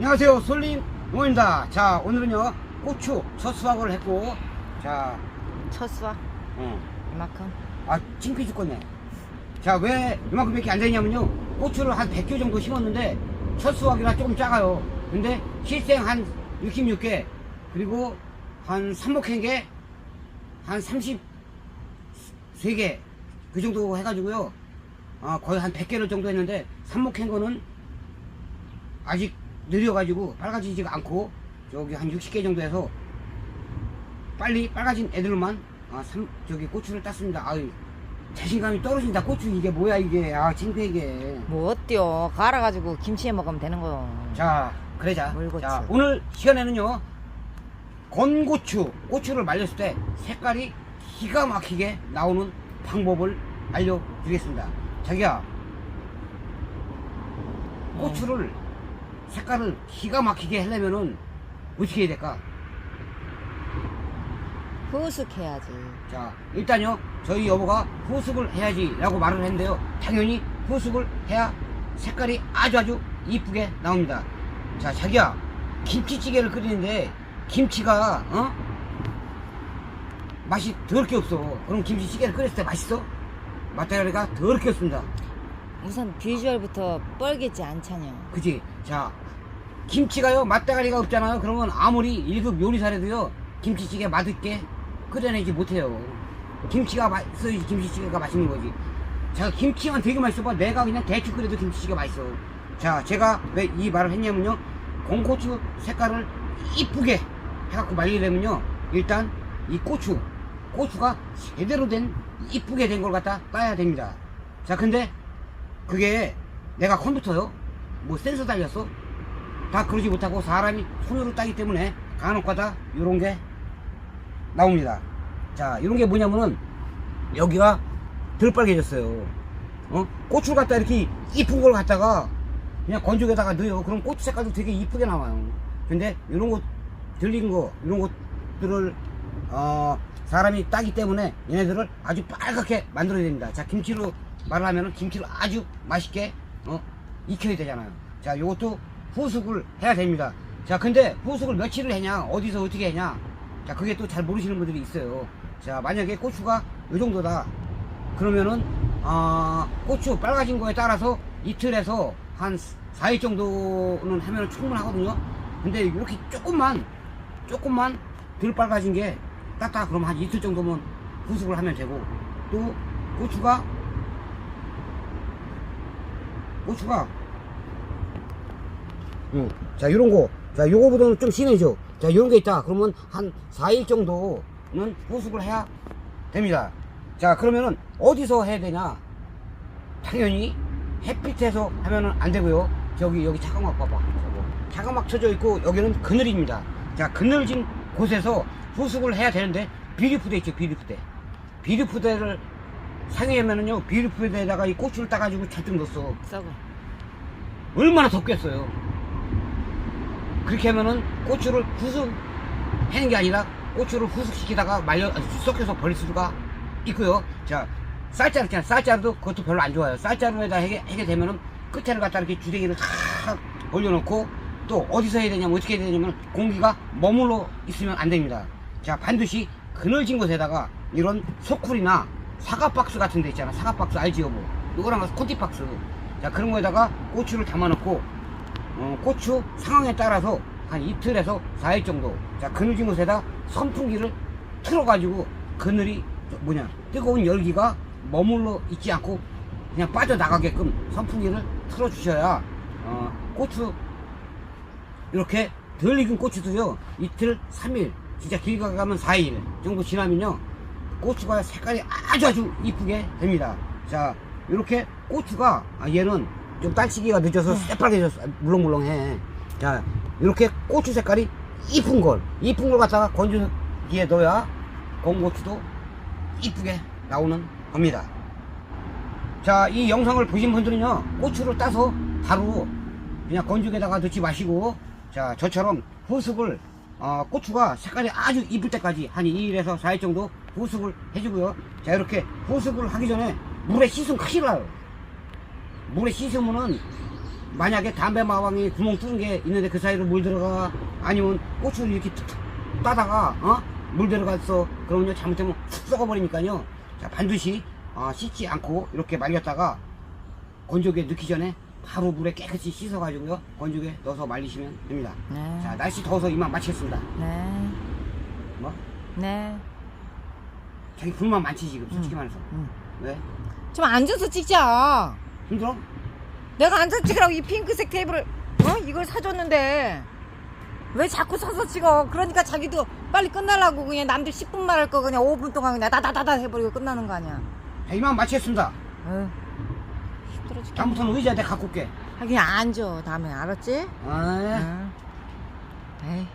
안녕하세요 솔림 모입니다. 자 오늘은요 고추 첫 수확을 했고 자 첫 수확 어. 이만큼? 아 창피해 죽겠네 자 왜 이만큼 이렇게 앉아있냐면요. 고추를 한 100개 정도 심었는데 첫 수확이라 조금 작아요. 근데 실생 한 66개 그리고 한 삼목한 게한 33개 그 정도 해가지고요. 아, 거의 한 100개를 정도 했는데 삼목한 거는 아직 느려가지고 빨가지지가 않고 저기 한 60개 정도 해서 빨리 빨가진 애들만 아, 삼, 저기 고추를 땄습니다. 아유, 자신감이 떨어진다. 고추 이게 뭐야 이게. 아, 창피해 이게. 뭐 어때요 갈아가지고 김치에 먹으면 되는 거 자. 물고추. 자, 오늘 시간에는요. 건고추, 고추를 말렸을 때 색깔이 기가 막히게 나오는 방법을 알려드리겠습니다. 자기야, 고추를 색깔을 기가 막히게 하려면은 어떻게 해야 될까? 후숙해야지 자, 일단요, 저희 여보가 후숙을 해야지 라고 말을 했는데요. 당연히 후숙을 해야 색깔이 아주 아주 이쁘게 나옵니다. 자, 자기야, 김치찌개를 끓이는데, 김치가, 어? 맛이 더럽게 없어. 그럼 김치찌개를 끓였을 때 맛있어? 맛다리가 더럽게 없습니다. 우선 비주얼부터 뻘겠지 않잖여 그지? 자, 김치가요, 맛다가리가 없잖아요. 그러면 아무리 1급 요리사라도요, 김치찌개 맛있게 끓여내지 못해요. 김치가 맛있어야지 김치찌개가 맛있는 거지. 자, 김치만 되게 맛있어봐. 내가 그냥 대충 끓여도 김치찌개 맛있어. 자, 제가 왜 이 말을 했냐면요. 공고추 색깔을 이쁘게 해갖고 말리려면요. 일단 이 고추, 고추가 제대로 된 이쁘게 된 걸 갖다 따야 됩니다. 자, 근데 그게 내가 컴퓨터요? 뭐 센서 달렸어? 다 그러지 못하고 사람이 손으로 따기 때문에 간혹가다 요런 게 나옵니다. 자, 요런 게 뭐냐면은 여기가 덜 빨개졌어요. 어? 고추를 갖다 이렇게 이쁜 걸 갖다가 그냥 건조기에다가 넣어요. 그럼 고추 색깔도 되게 이쁘게 나와요. 근데 요런 거 들린 거, 이런 것들을 어, 사람이 따기 때문에 얘네들을 아주 빨갛게 만들어야 됩니다. 자, 김치로 말을 하면은 김치를 아주 맛있게 어, 익혀야 되잖아요. 자, 요것도 후숙을 해야 됩니다. 자, 근데 후숙을 며칠을 했냐, 어디서 어떻게 했냐, 자, 그게 또 잘 모르시는 분들이 있어요. 자, 만약에 고추가 요 정도다. 그러면은, 아, 고추 빨가진 거에 따라서 이틀에서 한 4일 정도는 하면 충분하거든요. 근데 이렇게 조금만, 조금만 덜 빨가진 게 땄다. 그러면 한 이틀 정도면 후숙을 하면 되고, 또 고추가, 고추가, 응. 자, 요런 거. 자, 요거보다는 좀 진해져. 자, 요런 게 있다. 그러면 한 4일 정도는 후숙을 해야 됩니다. 자, 그러면은 어디서 해야 되냐? 당연히 햇빛에서 하면은 안 되고요. 저기, 여기 차가막 봐봐. 저거. 차가막 쳐져 있고, 여기는 그늘입니다. 자, 그늘진 곳에서 후숙을 해야 되는데, 비리푸대 있죠, 비리푸대. 비리푸대를 상해하면은요, 비리푸대에다가 이 고추를 따가지고 잔뜩 넣었어. 썩어 얼마나 덥겠어요. 그렇게 하면은 고추를 후숙 하는 게 아니라 고추를 후숙시키다가 말려 썩혀서 버릴 수가 있고요. 자 쌀자루 있잖아요. 쌀자루도 그것도 별로 안 좋아요. 쌀자루에다 하게, 하게 되면은 끝에를 갖다 이렇게 주댕이를 탁 올려놓고 또 어디서 해야 되냐면 어떻게 해야 되냐면 공기가 머물러 있으면 안 됩니다. 자 반드시 그늘진 곳에다가 이런 소쿨이나 사과박스 같은 데 있잖아. 사과박스 알지 여보? 이거랑 콘티박스. 자 그런 거에다가 고추를 담아놓고 어, 고추 상황에 따라서 한 이틀에서 4일 정도 자 그늘진 곳에다 선풍기를 틀어가지고 그늘이 저 뭐냐 뜨거운 열기가 머물러 있지 않고 그냥 빠져나가게끔 선풍기를 틀어주셔야 어, 고추 이렇게 덜 익은 고추도요 이틀 3일 진짜 길게 가면 4일 정도 지나면요 고추가 색깔이 아주 아주 이쁘게 됩니다. 자 이렇게 고추가 아, 얘는 좀 딸치기가 늦어서 새빨개졌어 물렁물렁해 자 이렇게 고추 색깔이 이쁜 걸 이쁜 걸 갖다가 건조기에 넣어야 건고추도 이쁘게 나오는 겁니다 자, 이 영상을 보신 분들은요, 고추를 따서 바로 그냥 건조기에다가 넣지 마시고, 자, 저처럼 후숙을, 어, 고추가 색깔이 아주 이쁠 때까지 한 2일에서 4일 정도 후숙을 해주고요. 자, 이렇게 후숙을 하기 전에 물에 씻으면 큰일 나요. 물에 씻으면은 만약에 담배 마방에 구멍 뚫은 게 있는데 그 사이로 물 들어가 아니면 고추를 이렇게 툭툭 따다가 어? 물 들어갔어 그러면요 잘못하면 푹 썩어버리니까요 자 반드시 어, 씻지 않고 이렇게 말렸다가 건조기에 넣기 전에 바로 물에 깨끗이 씻어가지고요 건조기에 넣어서 말리시면 됩니다 네. 자 날씨 더워서 이만 마치겠습니다 네. 뭐? 네. 자기 불만 많지 지금 솔직히 응. 말해서 응. 왜? 좀 앉아서 찍자. 힘들어? 내가 앉아서 찍으라고 이 핑크색 테이블을 어? 이걸 사줬는데 왜 자꾸 서서 찍어? 그러니까 자기도 빨리 끝나려고 그냥 남들 10분 말할 거 그냥 5분 동안 그냥 다다다다 해버리고 끝나는 거 아니야. 자 이만 마치겠습니다 에휴, 힘들어 죽겠네. 다음부터는 의자한테 갖고 올게 아, 그냥 앉아 다음에 알았지? 아, 응. 에이.